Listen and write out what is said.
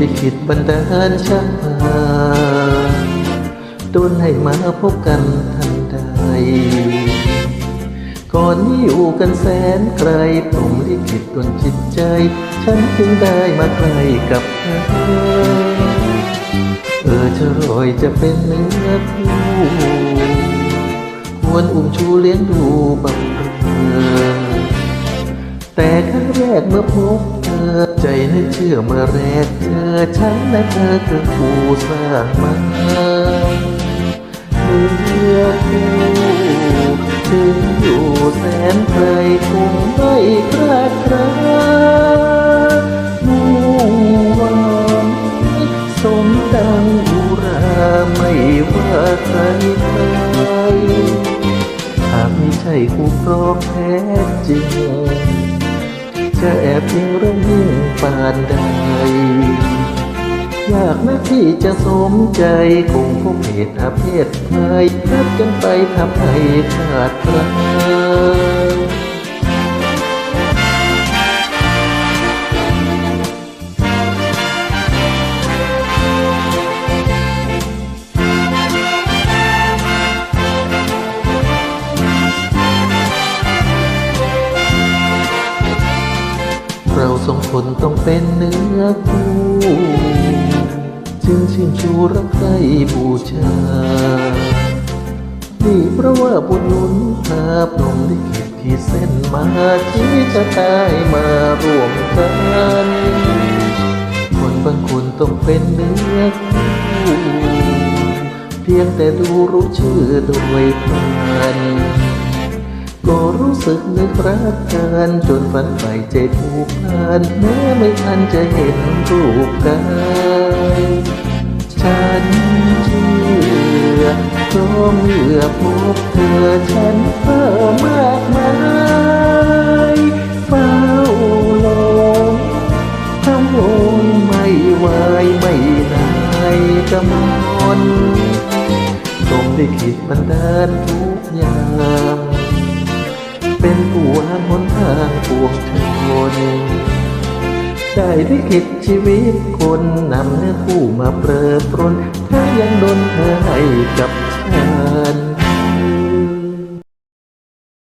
ลิขิตบันดาลชาโดนให้มาพบกันทันใด ก่อนนี้อยู่กันแสนไกลผมลิขิตดนจิตใจ ฉันจึงได้มาใกล้กับเธอ เออจะรอยจะเป็นเนื้อคู่ควรอุ้มชูเลี้ยงดูบังเอิญแต่ครั้งแรกเมื่อพบเธอ ใจนึกเชื่อเมื่อแรกเจอฉันและเธอคือผู้สร้างมาเมื่อคู่ถึงอยู่แสนไกลคงไม่คลาดคลามุ่งหวังสมดังอุราไม่ว่าใครใครหากไม่ใช่คู่ครองแท้จริง จะแอบยิงเรื่องยิ่งปานใด อยากนะที่จะสมใจคงพบเหตุอาเพศภัยรัดกันไปทำให้ขาดใค เราสองคนต้องเป็นเนื้อคู่จึงชื่นชูรักใครบูชา นี่เพราะว่าบุญหนุนพาพรหมลิขิตขีดเส้นมาที่จะตายมาร่วมกันคนบางคนต้องเป็นเนื้อคู่เพียงแต่ดูรู้ชื่อโดยพลัน ก็รู้สึกนึกรักกันจนฝันใฝ่ใจผูกพันแม้ไม่ทันจะเห็นรูปกายฉันเชื่อเพราะเมื่อพบเธอฉันเพิ่มมากมายเฝ้าลงทำโงไม่ไหวไม่นายกำมนต้องได้คิดบันดาลทุกอย่าง หนทางปวงชนได้ได้คิดชีวิตคนนำเนื้อคู่มาเปรอปรนถ้ายังโดนเธอให้กับฉัน